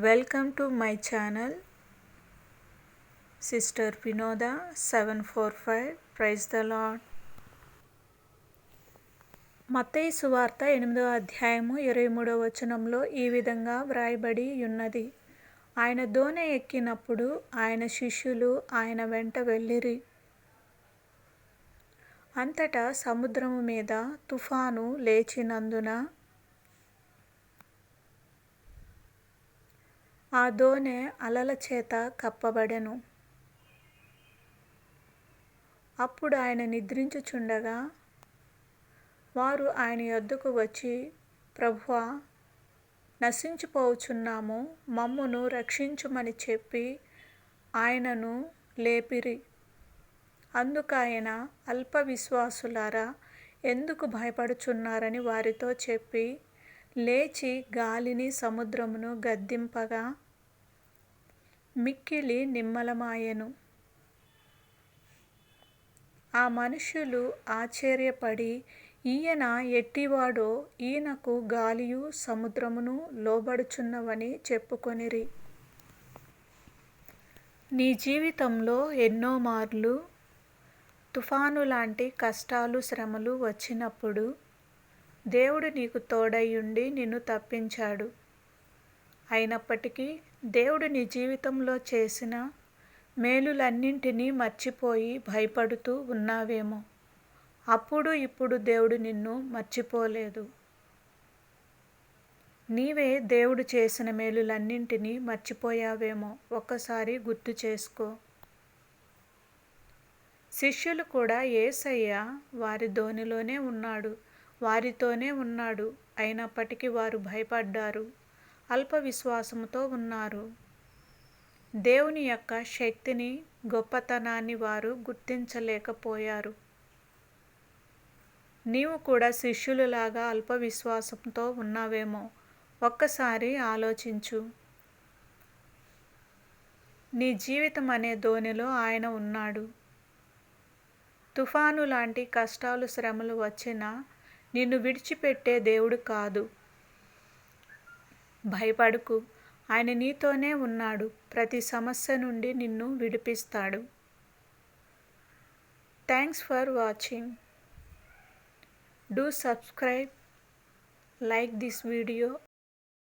Welcome to my channel sister Vinoda seven four five praise the lord. Mattayi సువార్త ఎనిమిదవ అధ్యాయము ఇరవై మూడవ వచనంలో ఈ విధంగా వ్రాయబడి ఉన్నది. ఆయన దోణె ఎక్కినప్పుడు ఆయన శిష్యులు ఆయన వెంట వెళ్ళిరి. అంతటా సముద్రము మీద తుఫాను లేచినందున ఆ దోణె అలల చేత కప్పబడెను. అప్పుడు ఆయన నిద్రించుచుండగా వారు ఆయన యొద్దకు వచ్చి ప్రభువా నశించిపోవచున్నాము మమ్మును రక్షించుమని చెప్పి ఆయనను లేపిరి. అందుకాయన అల్ప విశ్వాసులారా ఎందుకు భయపడుచున్నారని వారితో చెప్పి లేచి గాలిని సముద్రమును గద్దింపగా మిక్కిలి నిమ్మలమాయెను. ఆ మనుషులు ఆశ్చర్యపడి ఈయన ఎట్టివాడో ఈయనకు గాలియు సముద్రమును లోబడుచున్నవని చెప్పుకొనిరి. నీ జీవితంలో ఎన్నో మార్లు తుఫాను లాంటి కష్టాలు శ్రమలు వచ్చినప్పుడు దేవుడు నీకు తోడయ్యుండి నిన్ను తప్పించాడు. అయినప్పటికీ దేవుడు నీ జీవితంలో చేసిన మేలులన్నింటినీ మర్చిపోయి భయపడుతూ ఉన్నావేమో. అప్పుడు ఇప్పుడు దేవుడు నిన్ను మర్చిపోలేదు. నీవే దేవుడు చేసిన మేలులన్నింటినీ మర్చిపోయావేమో ఒక్కసారి గుర్తు చేసుకో. శిష్యులు కూడా ఏసయ్య వారి ధోనిలోనే ఉన్నాడు. వారితోనే ఉన్నాడు. అయినప్పటికీ వారు భయపడ్డారు. అల్ప విశ్వాసంతో ఉన్నారు. దేవుని యొక్క శక్తిని గొప్పతనాన్ని వారు గుర్తించలేకపోయారు. నీవు కూడా శిష్యులలాగా అల్ప విశ్వాసంతో ఉన్నావేమో. ఒక్కసారి ఆలోచించు. నీ జీవితం అనే ధోనిలో ఆయన ఉన్నాడు. తుఫాను లాంటి కష్టాలు శ్రమలు వచ్చినా నిన్ను విడిచిపెట్టే దేవుడు కాదు. భయపడుకు. ఆయన నీతోనే ఉన్నాడు. ప్రతి సమస్య నుండి నిన్ను విడిపిస్తాడు. Thanks for watching do subscribe like this video